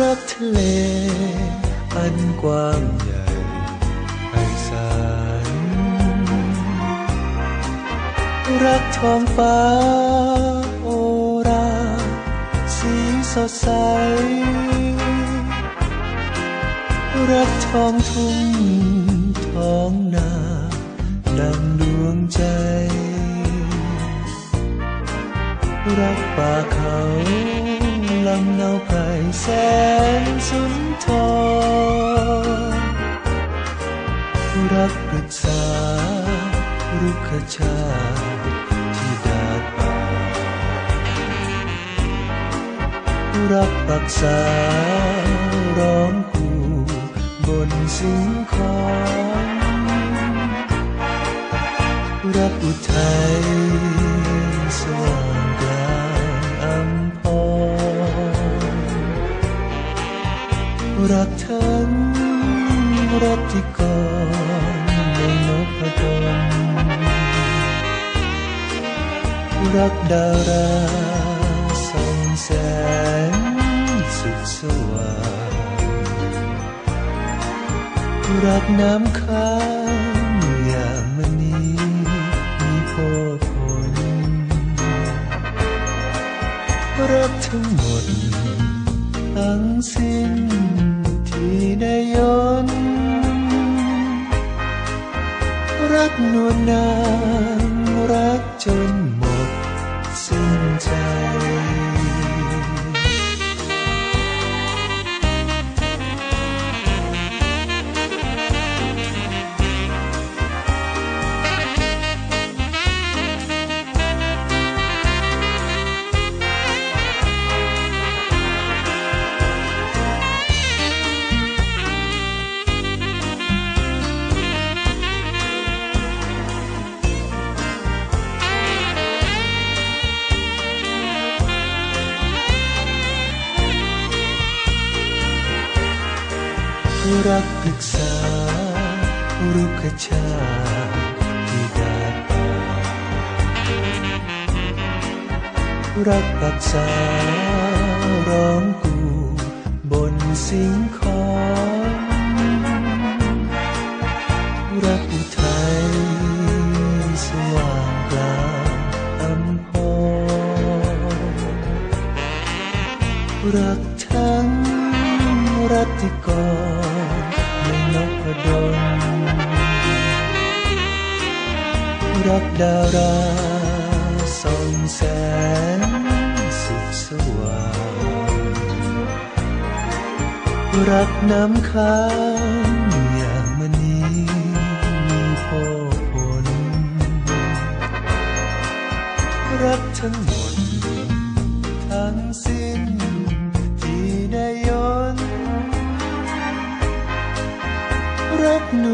รักทะเล อันกว้างใหญ่ไพศาลรักท้องฟ้าโอรา สีสดใส รักท้องทุ่ง เขาลำเนาไพรแสนสุนทรรักปรึกษารุกขชาที่ดาดป่ารักปักษาร้องคู่บนสิงคอนรักอุทัย รักที่ก่อนในนพดลรักดาราส่องแสงสุดสว่างรักน้ำค้างอย่างมณีมีโพผลรักทั้งหมดทั้งสิ้นที่ได้ยน นวลนางรักจน รักปรึกษารุกชาที่ดาดป่ารักปักษาร้องกูบนสิงคอนรักอุทัยสว่างกลางอัมพรรักทั้งรัตติกร ดลรักดาราส่องแสงสุดสว่างรักน้ำค้างอย่างมณีมีโพผล รักทั้งหมดทั้งสิ้น รักน